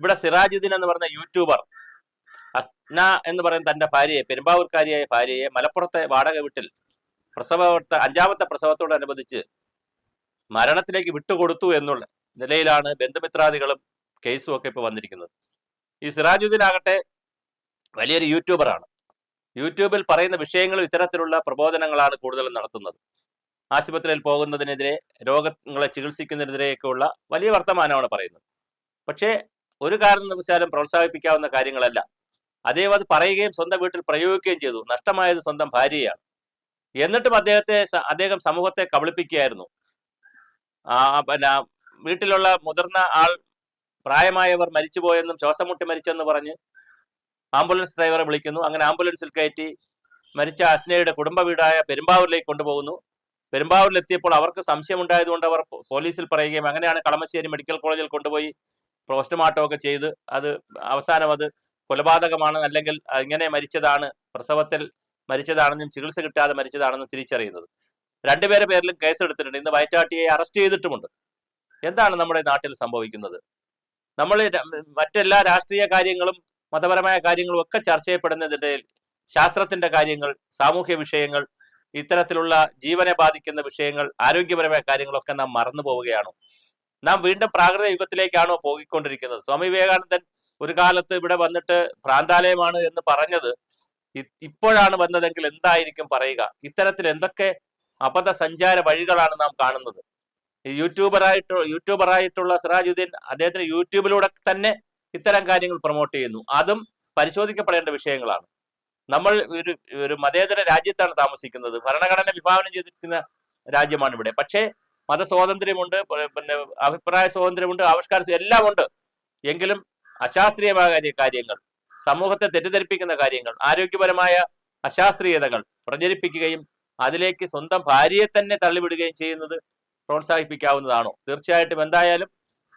ഇവിടെ സിറാജുദ്ദീൻ എന്ന് പറഞ്ഞ യൂട്യൂബർ അസ്ന എന്ന് പറയുന്ന തന്റെ ഭാര്യയെ പെരുമ്പാവൂർക്കാരിയായ ഭാര്യയെ മലപ്പുറത്തെ വാടക വീട്ടിൽ പ്രസവത്തെ അഞ്ചാമത്തെ പ്രസവത്തോടനുബന്ധിച്ച് മരണത്തിലേക്ക് വിട്ടുകൊടുത്തു എന്നുള്ള നിലയിലാണ് ബന്ധുമിത്രാദികളും കേസും ഒക്കെ ഇപ്പോൾ വന്നിരിക്കുന്നത്. ഈ സിറാജുദ്ദീൻ ആകട്ടെ വലിയൊരു യൂട്യൂബറാണ് യൂട്യൂബിൽ പറയുന്ന വിഷയങ്ങളും ഇത്തരത്തിലുള്ള പ്രബോധനങ്ങളാണ് കൂടുതലും നടത്തുന്നത്. ആശുപത്രിയിൽ പോകുന്നതിനെതിരെ രോഗങ്ങളെ ചികിത്സിക്കുന്നതിനെതിരെയൊക്കെയുള്ള വലിയ വർത്തമാനമാണ് പറയുന്നത്. പക്ഷേ ഒരു കാരണം വെച്ചാലും പ്രോത്സാഹിപ്പിക്കാവുന്ന കാര്യങ്ങളല്ല. അദ്ദേഹം അത് പറയുകയും സ്വന്തം വീട്ടിൽ പ്രയോഗിക്കുകയും ചെയ്തു. നഷ്ടമായത് സ്വന്തം ഭാര്യയാണ്. എന്നിട്ടും അദ്ദേഹത്തെ അദ്ദേഹം സമൂഹത്തെ കബളിപ്പിക്കുകയായിരുന്നു. പിന്നെ വീട്ടിലുള്ള മുതിർന്ന ആൾ പ്രായമായവർ മരിച്ചുപോയെന്നും ശ്വാസം മുട്ടി മരിച്ചെന്ന് പറഞ്ഞ് ആംബുലൻസ് ഡ്രൈവറെ വിളിക്കുന്നു. അങ്ങനെ ആംബുലൻസിൽ കയറ്റി മരിച്ച അസ്നയുടെ കുടുംബ വീടായ പെരുമ്പാവൂരിലേക്ക് കൊണ്ടുപോകുന്നു. പെരുമ്പാവൂരിൽ എത്തിയപ്പോൾ അവർക്ക് സംശയമുണ്ടായതുകൊണ്ട് അവർ പോലീസിൽ പറയുകയും അങ്ങനെയാണ് കളമശ്ശേരി മെഡിക്കൽ കോളേജിൽ കൊണ്ടുപോയി പോസ്റ്റ്മോർട്ടം ഒക്കെ ചെയ്ത് അത് അവസാനം അത് കൊലപാതകമാണ് അല്ലെങ്കിൽ ഇങ്ങനെ മരിച്ചതാണ് പ്രസവത്തിൽ മരിച്ചതാണെന്നും ചികിത്സ കിട്ടാതെ മരിച്ചതാണെന്നും തിരിച്ചറിയുന്നത്. രണ്ടുപേരെ പേരിലും കേസെടുത്തിട്ടുണ്ട്. ഇന്ന് വയറ്റാട്ടിയെ അറസ്റ്റ് ചെയ്തിട്ടുമുണ്ട്. എന്താണ് നമ്മുടെ നാട്ടിൽ സംഭവിക്കുന്നത്? നമ്മൾ മറ്റെല്ലാ രാഷ്ട്രീയ കാര്യങ്ങളും മതപരമായ കാര്യങ്ങളും ഒക്കെ ചർച്ച ചെയ്യപ്പെടുന്നതിനിടയിൽ ശാസ്ത്രത്തിന്റെ കാര്യങ്ങൾ സാമൂഹ്യ വിഷയങ്ങൾ ഇത്തരത്തിലുള്ള ജീവനെ ബാധിക്കുന്ന വിഷയങ്ങൾ ആരോഗ്യപരമായ കാര്യങ്ങളൊക്കെ നാം മറന്നു പോവുകയാണോ നാം വീണ്ടും പ്രാകൃത യുഗത്തിലേക്കാണോ പോയിക്കൊണ്ടിരിക്കുന്നത്? സ്വാമി വിവേകാനന്ദൻ ഒരു കാലത്ത് ഇവിടെ വന്നിട്ട് ഭ്രാന്താലയമാണ് എന്ന് പറഞ്ഞത്. ഇപ്പോഴാണ് വന്നതെങ്കിൽ എന്തായിരിക്കും പറയുക? ഇത്തരത്തിൽ എന്തൊക്കെ അബദ്ധ സഞ്ചാര വഴികളാണ് നാം കാണുന്നത്? യൂട്യൂബറായിട്ട് യൂട്യൂബറായിട്ടുള്ള സിറാജുദ്ദീൻ അദ്ദേഹത്തിന് യൂട്യൂബിലൂടെ തന്നെ ഇത്തരം കാര്യങ്ങൾ പ്രൊമോട്ട് ചെയ്യുന്നു. അതും പരിശോധിക്കപ്പെടേണ്ട വിഷയങ്ങളാണ്. നമ്മൾ ഒരു ഒരു മതേതര രാജ്യത്താണ് താമസിക്കുന്നത്. ഭരണഘടന വിഭാവനം ചെയ്തിരിക്കുന്ന രാജ്യമാണ് ഇവിടെ പക്ഷേ മതസ്വാതന്ത്ര്യമുണ്ട് പിന്നെ അഭിപ്രായ സ്വാതന്ത്ര്യമുണ്ട് ആവിഷ്കാര എല്ലാം ഉണ്ട് എങ്കിലും അശാസ്ത്രീയമായ കാര്യ- കാര്യങ്ങൾ സമൂഹത്തെ തെറ്റിദ്ധരിപ്പിക്കുന്ന കാര്യങ്ങൾ ആരോഗ്യപരമായ അശാസ്ത്രീയതകൾ പ്രചരിപ്പിക്കുകയും അതിലേക്ക് സ്വന്തം ഭാര്യയെ തന്നെ തള്ളിവിടുകയും ചെയ്യുന്നത് പ്രോത്സാഹിപ്പിക്കാവുന്നതാണോ? തീർച്ചയായിട്ടും എന്തായാലും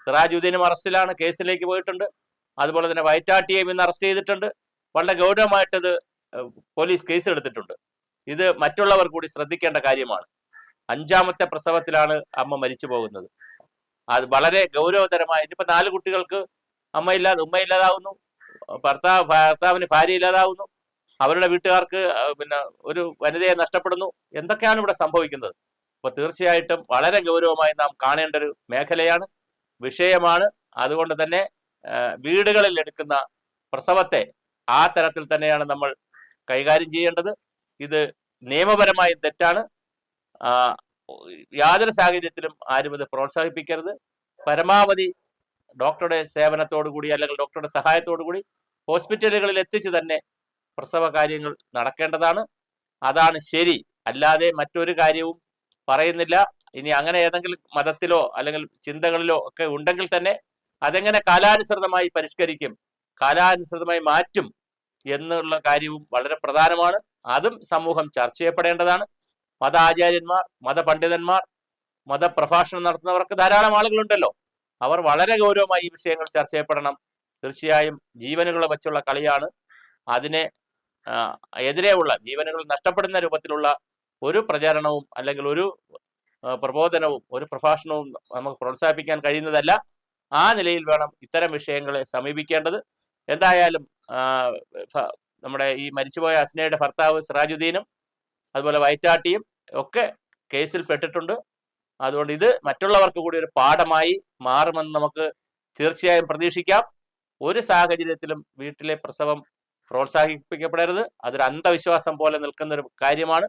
സിറാജുദ്ദീനും അറസ്റ്റിലാണ് കേസിലേക്ക് പോയിട്ടുണ്ട്. അതുപോലെ തന്നെ വയറ്റാട്ടിയെയും ഇന്ന് അറസ്റ്റ് ചെയ്തിട്ടുണ്ട്. വളരെ ഗൗരവമായിട്ടത് പോലീസ് കേസ് എടുത്തിട്ടുണ്ട് ഇത് മറ്റുള്ളവർ കൂടി ശ്രദ്ധിക്കേണ്ട കാര്യമാണ്. അഞ്ചാമത്തെ പ്രസവത്തിലാണ് അമ്മ മരിച്ചു പോകുന്നത്. അത് വളരെ ഗൗരവതരമായ ഇനിയിപ്പോ നാല് കുട്ടികൾക്ക് അമ്മ ഇല്ലാതെ ഉമ്മ ഇല്ലാതാവുന്നു ഭർത്താവ് ഭർത്താവിന് ഭാര്യ ഇല്ലാതാവുന്നു അവരുടെ വീട്ടുകാർക്ക് പിന്നെ ഒരു വനിതയെ നഷ്ടപ്പെടുന്നു. എന്തൊക്കെയാണ് ഇവിടെ സംഭവിക്കുന്നത്? അപ്പൊ തീർച്ചയായിട്ടും വളരെ ഗൗരവമായി നാം കാണേണ്ട ഒരു മേഖലയാണ് വിഷയമാണ്. അതുകൊണ്ട് തന്നെ വീടുകളിൽ എടുക്കുന്ന പ്രസവത്തെ ആ തരത്തിൽ തന്നെയാണ് നമ്മൾ കൈകാര്യം ചെയ്യേണ്ടത്. ഇത് നിയമപരമായും തെറ്റാണ്. യാതൊരു സാഹചര്യത്തിലും ആരും ഇത് പ്രോത്സാഹിപ്പിക്കരുത്. പരമാവധി ഡോക്ടറുടെ സേവനത്തോടു കൂടി അല്ലെങ്കിൽ ഡോക്ടറുടെ സഹായത്തോടു കൂടി ഹോസ്പിറ്റലുകളിൽ എത്തിച്ച് തന്നെ പ്രസവ കാര്യങ്ങൾ നടക്കേണ്ടതാണ്. അതാണ് ശരി. അല്ലാതെ മറ്റൊരു കാര്യവും പറയുന്നില്ല. ഇനി അങ്ങനെ ഏതെങ്കിലും മതത്തിലോ അല്ലെങ്കിൽ ചിന്തകളിലോ ഒക്കെ ഉണ്ടെങ്കിൽ തന്നെ അതെങ്ങനെ കാലാനുസൃതമായി പരിഷ്കരിക്കും കാലാനുസൃതമായി മാറ്റും എന്നുള്ള കാര്യവും വളരെ പ്രധാനമാണ്. അതും സമൂഹം ചർച്ച ചെയ്യപ്പെടേണ്ടതാണ്. മത ആചാര്യന്മാർ മതപണ്ഡിതന്മാർ മതപ്രഭാഷണം നടത്തുന്നവർക്ക് ധാരാളം ആളുകളുണ്ടല്ലോ. അവർ വളരെ ഗൗരവമായി ഈ വിഷയങ്ങൾ ചർച്ച ചെയ്യപ്പെടണം. തീർച്ചയായും ജീവനുകളെ വച്ചുള്ള കളിയാണ് അതിനെ എതിരെയുള്ള ജീവനുകൾ നഷ്ടപ്പെടുന്ന രൂപത്തിലുള്ള ഒരു പ്രചാരണവും അല്ലെങ്കിൽ ഒരു പ്രബോധനവും ഒരു പ്രഭാഷണവും നമുക്ക് പ്രോത്സാഹിപ്പിക്കാൻ കഴിയുന്നതല്ല. ആ നിലയിൽ വേണം ഇത്തരം വിഷയങ്ങളെ സമീപിക്കേണ്ടത്. എന്തായാലും നമ്മുടെ ഈ മരിച്ചുപോയ അസ്നയുടെ ഭർത്താവ് സിറാജുദ്ദീനും അതുപോലെ വൈറ്റാട്ടിയും ഒക്കെ കേസിൽ പെട്ടിട്ടുണ്ട്. അതുകൊണ്ട് ഇത് മറ്റുള്ളവർക്ക് കൂടി ഒരു പാഠമായി മാറുമെന്ന് നമുക്ക് തീർച്ചയായും പ്രതീക്ഷിക്കാം. ഒരു സാഹചര്യത്തിലും വീട്ടിലെ പ്രസവം പ്രോത്സാഹിപ്പിക്കപ്പെടരുത്. അതൊരു അന്ധവിശ്വാസം പോലെ നിൽക്കുന്ന ഒരു കാര്യമാണ്.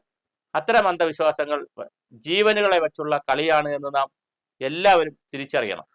അത്തരം അന്ധവിശ്വാസങ്ങൾ ജീവനുകളെ വെച്ചുള്ള കളിയാണ് എന്ന് നാം എല്ലാവരും തിരിച്ചറിയണം.